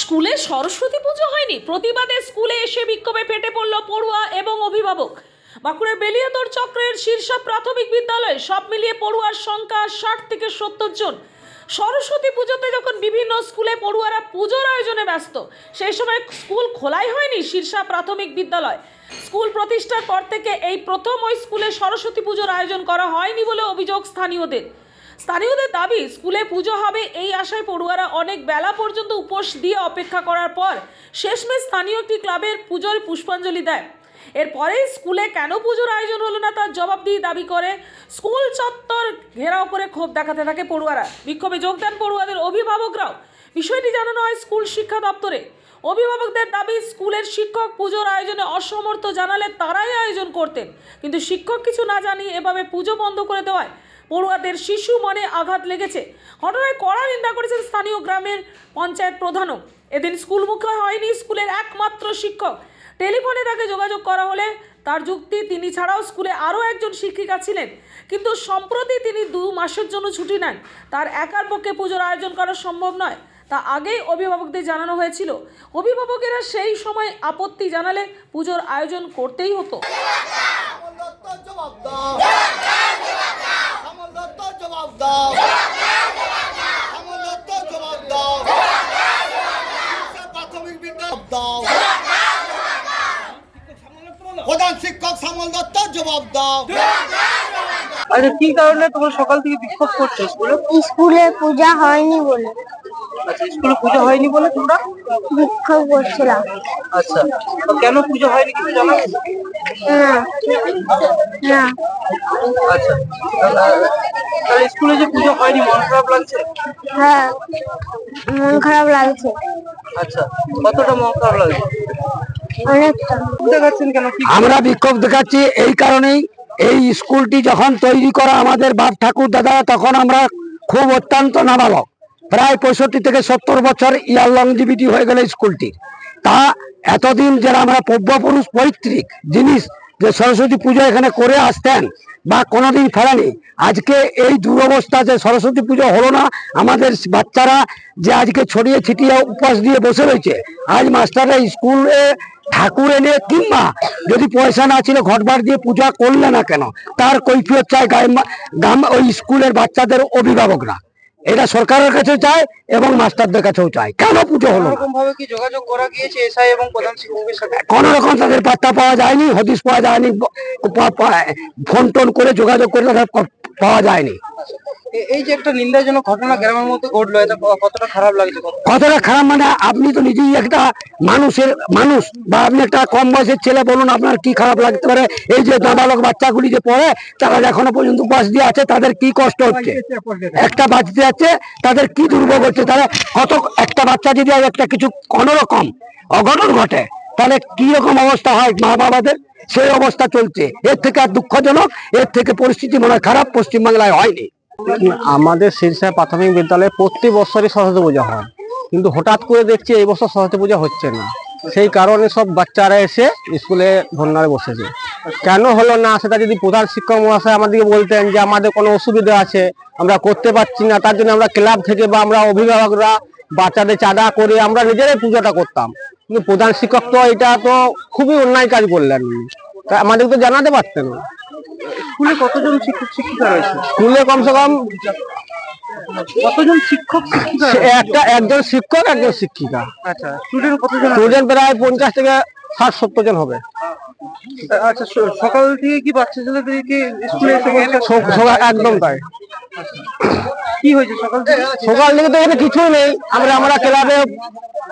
স্কুলে সরস্বতী পুজো হয়নি। প্রতিবাদে স্কুলে এসে বিক্ষোভে ফেটে পড়ল পড়ুয়া এবং অভিভাবক। বাঁকুড়ার বেলিয়াতর চক্রের শীর্ষ প্রাথমিক বিদ্যালয়ে সব মিলিয়ে পড়ুয়ার সংখ্যা ষাট থেকে সত্তর জন। সরস্বতী পুজোতে যখন বিভিন্ন স্কুলে পড়ুয়ারা পুজোর আয়োজনে ব্যস্ত, সেই সময় স্কুল খোলাই হয়নি শীর্ষা প্রাথমিক বিদ্যালয়। স্কুল প্রতিষ্ঠার পর থেকে এই প্রথম ওই স্কুলে সরস্বতী পুজোর আয়োজন করা হয়নি বলে অভিযোগ স্থানীয়দের। স্থানীয়দের দাবি, স্কুলে পুজো হবে এই আশায় পড়ুয়ারা অনেক বেলা পর্যন্ত উপোস দিয়ে অপেক্ষা করার পর শেষমেশ স্থানীয় একটি ক্লাবের পুজোর পুষ্পাঞ্জলি দেয়। এরপরেই স্কুলে কেন পুজোর আয়োজন হলো না তার জবাব দিয়ে দাবি করে স্কুল চত্বর ঘেরাও করে ক্ষোভ দেখাতে থাকে পড়ুয়ারা। বিক্ষোভে যোগ দেন পড়ুয়াদের অভিভাবকরাও। বিষয়টি জানানো হয় স্কুল শিক্ষা দপ্তরে। অভিভাবকদের দাবি, স্কুলের শিক্ষক পুজোর আয়োজনে অসমর্থ জানালে তারাই আয়োজন করতেন। কিন্তু শিক্ষক কিছু না জানিয়ে এভাবে পুজো বন্ধ করে দেওয়ায় পড়ুয়াদের শিশু মনে আঘাত লেগেছে। ঘটনায় কড়া নিন্দা করেছেন স্থানীয় গ্রামের পঞ্চায়েত প্রধানও। এদিন স্কুলমুখী হয়নি স্কুলের একমাত্র শিক্ষক। টেলিফোনে তাকে যোগাযোগ করা হলে তার যুক্তি, তিনি ছাড়াও স্কুলে আরও একজন শিক্ষিকা ছিলেন। কিন্তু সম্প্রতি তিনি দু মাসের জন্য ছুটি নেন। তার একার পক্ষে পুজোর আয়োজন করা সম্ভব নয়, তা আগেই অভিভাবকদের জানানো হয়েছিল। অভিভাবকেরা সেই সময় আপত্তি জানালে পুজোর আয়োজন করতেই হতো কমল দত্ত জবাব দাও কমল দত্ত জবাব দাও কমল দত্ত জবাব দাও শিক্ষা প্রাথমিক বিদ্যালয় দাও প্রধান শিক্ষক শ্যামল দত্ত জবাব দাও। আচ্ছা কি কারণে তোমরা সকাল থেকে বিক্ষোভ করছ? স্কুলে? স্কুলে পূজা হয়নি বলে। আচ্ছা স্কুলে পুজো হয়নি বলে তোমরা? বিক্ষোভ করছিলাম। আচ্ছা কেন পুজো হয়নি কিছু জানো না না আচ্ছা তাহলে তাহলে স্কুলে যে পুজো হয়নি মন খারাপ লাগছে? হ্যাঁ মন খারাপ লাগছে। আচ্ছা কতটা মন খারাপ লাগছে? আমরা বিক্ষোভ দেখাচ্ছি এই কারণেই। এই স্কুলটি যখন তৈরি করা আমাদের বাপ ঠাকুর দাদা, তখন আমরা খুব অত্যন্ত নাবালক। প্রায় পঁয়ষট্টি থেকে সত্তর বছর ইয়ার লংজিবিটি হয়ে গেল স্কুলটি তা এতদিন যারা আমরা পূর্বপুরুষ পৈতৃক জিনিস যে সরস্বতী পুজো এখানে করে আসতেন বা কোনোদিন ফেলেনি আজকে এই দুরবস্থা যে সরস্বতী পুজো হলো না, আমাদের বাচ্চারা যে আজকে ছড়িয়ে ছিটিয়ে উপবাস দিয়ে বসে রয়েছে, আজ মাস্টাররা স্কুলে ঠাকুর এনে কিংবা যদি পয়সা না ছিল ঘটবার দিয়ে পূজা করলে না কেন? তার কৈফিয়ত চায় গ্রাম ওই স্কুলের বাচ্চাদের অভিভাবকরা। এটা সরকারের কাছে চায় এবং মাস্টারদের কাছেও চায়। কেন পুজো হলো ভাবে কি যোগাযোগ করা গিয়েছে এসআই এবং প্রধান শিক্ষকের কোন রকম তাদের পাত্তা পাওয়া যায়নি হদিস পাওয়া যায়নি ফোন টোন করে যোগাযোগ করে তাদের পাওয়া যায়নি। এই যে একটা নিন্দাজনক ঘটনা গ্রামের মধ্যে ঘটলো এটা কতটা খারাপ লাগছে? কতটা খারাপ মানে আপনি তো নিজেই একটা মানুষের মানুষ বা আপনি একটা কম বয়সের ছেলে বলুন আপনার কি খারাপ লাগতে পারে? এই যে নাবালক বাচ্চাগুলি যে পড়ে তারা এখনও পর্যন্ত উপবাস দিয়ে আছে তাদের কি কষ্ট হচ্ছে? একটা বাচ্চা যাচ্ছে তাদের কি দুর্ভোগ হচ্ছে? তারা কত একটা বাচ্চা যদি একটা কিছু কোনো রকম অঘটন ঘটে তাহলে কি রকম অবস্থা হয় মা বাবাদের? সেই অবস্থা চলছে। এর থেকে আর দুঃখজনক, এর থেকে পরিস্থিতি মনে হয় খারাপ, পশ্চিমবাংলায় হয়নি। আমাদের শীর্ষে প্রাথমিক বিদ্যালয়ে প্রতি বছরই সরস্বতী পূজা হয়। কিন্তু হঠাৎ করে দেখছি এই বছর সরস্বতী পূজা হচ্ছে না। সেই কারণে সব বাচ্চারা এসে স্কুলে ধর্নায় বসেছে। কেন হলো না সেটা যদি প্রধান শিক্ষক মহাশয় আমাদেরকে বলতেন যে আমাদের কোনো অসুবিধা আছে, আমরা করতে পারছি না, তার জন্য আমরা ক্লাব থেকে বা আমরা অভিভাবকরা বাচ্চাদের চাঁদা করে আমরা নিজেরাই পুজোটা করতাম। কিন্তু প্রধান শিক্ষক তো এটা তো খুবই অন্যায় কাজ করলেন তা আমাদের তো জানাতে পারতেন। স্কুলে কতজন শিক্ষক শিক্ষিকা রয়েছে? স্কুলে কমসে কম কতজন শিক্ষক শিক্ষিকা একটা একজন শিক্ষক একজন শিক্ষিকা। আচ্ছা স্টুডেন্ট কতজন স্টুডেন্ট প্রায় পঞ্চাশ থেকে ষাট সত্তর জন হবে। আচ্ছা সকাল থেকে কি বাচ্চা ছেলেদেরকে স্কুলে একদম তাই। কি হয়েছে? সকাল সকাল থেকে তো এখানে কিছুই নেই। আমরা আমরা ক্লাবে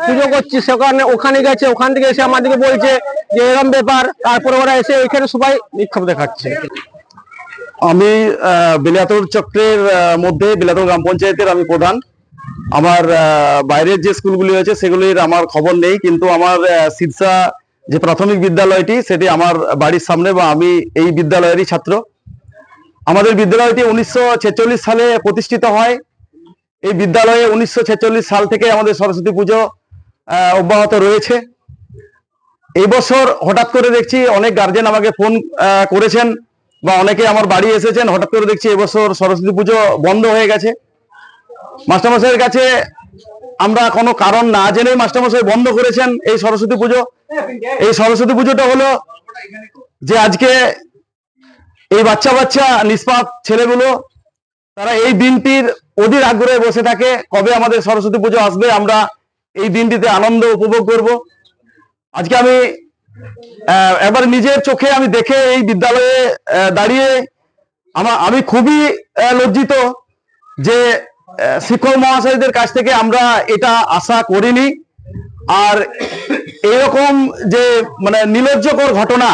পুজো করছি সেখানে ওখানে গেছে, ওখান থেকে এসে আমাদেরকে বলছে যে এরকম ব্যাপার। তারপরে ওরা এসে এখানে সবাই বিক্ষোভ দেখাচ্ছে। আমি বিলাতর চক্রের মধ্যে বিলাতর গ্রাম পঞ্চায়েতের আমি প্রধান। আমার বাইরের যে স্কুলগুলি আছে সেগুলির আমার খবর নেই, কিন্তু আমার সিরসা যে প্রাথমিক বিদ্যালয়টি, সেটি আমার বাড়ির সামনে বা আমি এই বিদ্যালয়েরই ছাত্র। আমাদের বিদ্যালয়টি উনিশশো ছেচল্লিশ সালে প্রতিষ্ঠিত হয়। এই বিদ্যালয়ে উনিশশো ছেচল্লিশ সাল থেকে আমাদের সরস্বতী পুজো অব্যাহত রয়েছে। এই বছর হঠাৎ করে দেখছি অনেক গার্জেন আমাকে ফোন করেছেন বা অনেকে আমার বাড়ি এসেছেন, হঠাৎ করে দেখছি এবছর সরস্বতী পুজো বন্ধ হয়ে গেছে। মাস্টারমশাইয়ের কাছে আমরা কোনো কারণ না জেনে মাস্টারমশাই বন্ধ করেছেন এই সরস্বতী পুজো। এই সরস্বতী পুজোটা হলো যে আজকে এই বাচ্চা বাচ্চা নিষ্পাপ ছেলেগুলো তারা এই দিনটির অধীর আগ্রহে বসে থাকে। কবে আমাদের সরস্বতী পুজো আসবে আমরা এই দিনটিতে আনন্দ উপভোগ করব। আজকে আমি আহ, একবার নিজের চোখে আমি দেখে এই বিদ্যালয়ে দাঁড়িয়ে আমার আমি খুবই লজ্জিত যে শিক্ষক মহাশয়দের কাছ থেকে আমরা এটা আশা করিনি। আর এরকম যে মানে নির্লজ্জকর ঘটনা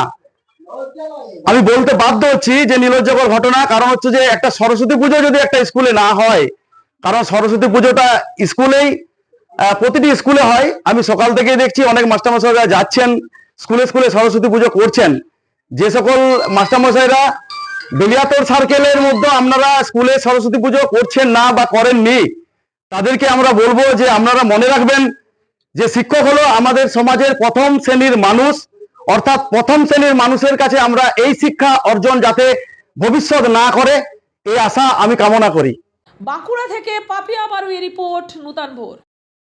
আমি বলতে বাধ্য হচ্ছি যে নির্লজ্জকর ঘটনা, কারণ হচ্ছে যে একটা সরস্বতী পুজো যদি একটা স্কুলে না হয়, কারণ সরস্বতী পুজোটা স্কুলেই প্রতিটি স্কুলে হয়। আমি সকাল থেকেই দেখছি অনেক মাস্টারমশাইরা যাচ্ছেন, স্কুলে স্কুলে সরস্বতী পুজো করছেন। যে সকল মাস্টারমশাইরা বেলিয়াতর সার্কেলের মধ্যে আপনারা স্কুলে সরস্বতী পুজো করছেন না বা করেননি, তাদেরকে আমরা বলব যে আপনারা মনে রাখবেন যে শিক্ষক হলো আমাদের সমাজের প্রথম শ্রেণির মানুষ। অর্থাৎ প্রথম শ্রেণির মানুষের কাছে আমরা এই শিক্ষা অর্জন যাতে ভবিষ্যৎ না করে, এই আশা আমি কামনা করি। বাঁকুড়া থেকে পাপিয়া বারুই রিপোর্ট, নূতন ভোর।